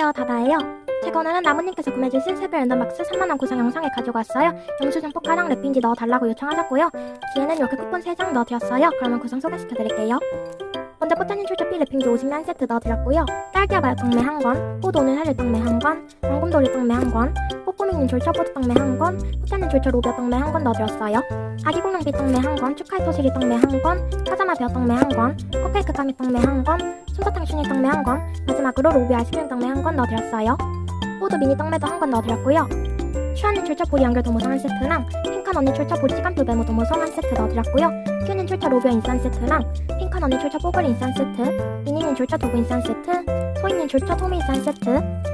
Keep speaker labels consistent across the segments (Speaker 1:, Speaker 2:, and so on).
Speaker 1: 안녕하세요. 다다예요. 제가 오늘은 나무님께서 구매해주신 세별 랜덤박스 3만원 구성 영상을 가지고 왔어요. 영수증 포카랑 랩인지 넣어달라고 요청하셨고요. 뒤에는 이렇게 쿠폰 3장 넣어드렸어요. 그러면 구성 소개시켜드릴게요. 먼저 포타님 출처피 랩핑지 50만 한 세트 넣어드렸고요. 딸기아바요 떡메 한권 포도는 헬리 떡메 한권 방금돌이 떡메 한권 졸처 포도 떡메 한권 포타님 졸처 로비아 떡메 한권 넣어드렸어요 아기 공룡비 떡메 한권 축하의 토시리 떡메 한권 파자마 베어 떡메 한권 컵케이크 까미 떡메 한권 솜사탕 슈니 떡메 한권 마지막으로 로비 아이스크림 떡메 한권 넣어드렸어요. 호두 미니 떡메도 한권 넣어드렸고요. 슈아님 출처 보리 연결 도모성 한 세트랑 핑칸 언니 출처 보리 시간표 메모 도모성 한 세트 넣어드렸고요. 큐님 출처 로비어 인산 세트랑 핑칸 언니 출처 뽀글 인산 세트, 미니님 출처 도구 인산 세트, 소희님 출처 토미 인산 세트,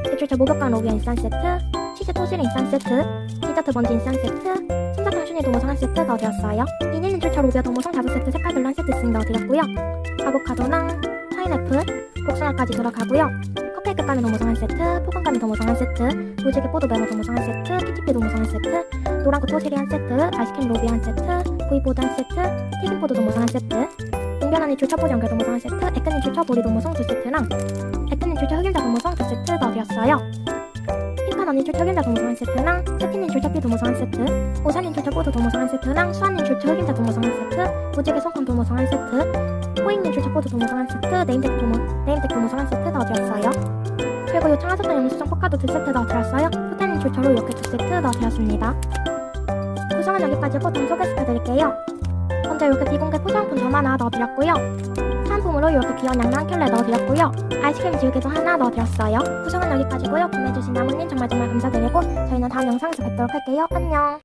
Speaker 1: 제 출처 목욕감 로비어 인산 세트, 치즈 토실 인산 세트, 디저트 먼지 인산 세트, 솜사탕 슈니 도모성 한 세트 넣어드렸어요. 미니님 출처 로비어 도모성 다섯 세트 색깔별로 한 세트씩 넣어드렸고요. 아보카도랑 파인애플, 복숭아까지 들어가고요. 컵케이크 가미 도모성 한 세트, 포근 가미 도모성 한 세트, 무지개 포도 메모 도모성 한 세트, 키티피 도모성 한 세트, 노란코 토시리 한 세트, 아이스크림 로비 한 세트, 구이보드 한 세트, 튀김 포도 도모성 한 세트, 용변언니 줄쳐보리 연결 도모성 한 세트, 에크님 줄쳐보리 도모성 두 세트랑 에크님 줄쳐 흑임자 도모성 두 세트 넣어드렸어요. 흑임자 도모성 한 세트랑 세티님 줄쳐피 도모성 한 세트, 줄쳐 포도 도모성 한 세트랑 수아님 흑임자 도모성 한 세트, 무지개 도모성 한 세트, 호잉님 포도 도모성 한 세트, 네임텍 도모 네임텍 도모성 한 세트 넣어드렸어요. 그리고 요청하셨던 영수증 포카도 두 세트 넣어드렸어요. 후타님 줄처로 이렇게 두 세트 넣어드렸습니다. 구성은 여기까지고 좀 소개시켜드릴게요. 먼저 이렇게 비공개 포장품 점 하나 넣어드렸고요. 사은품으로 이렇게 귀여운 양면 한 켤레 넣어드렸고요. 아이스크림 지우개도 하나 넣어드렸어요. 구성은 여기까지고요. 구매해주신 나무님 정말 정말 감사드리고 저희는 다음 영상에서 뵙도록 할게요. 안녕.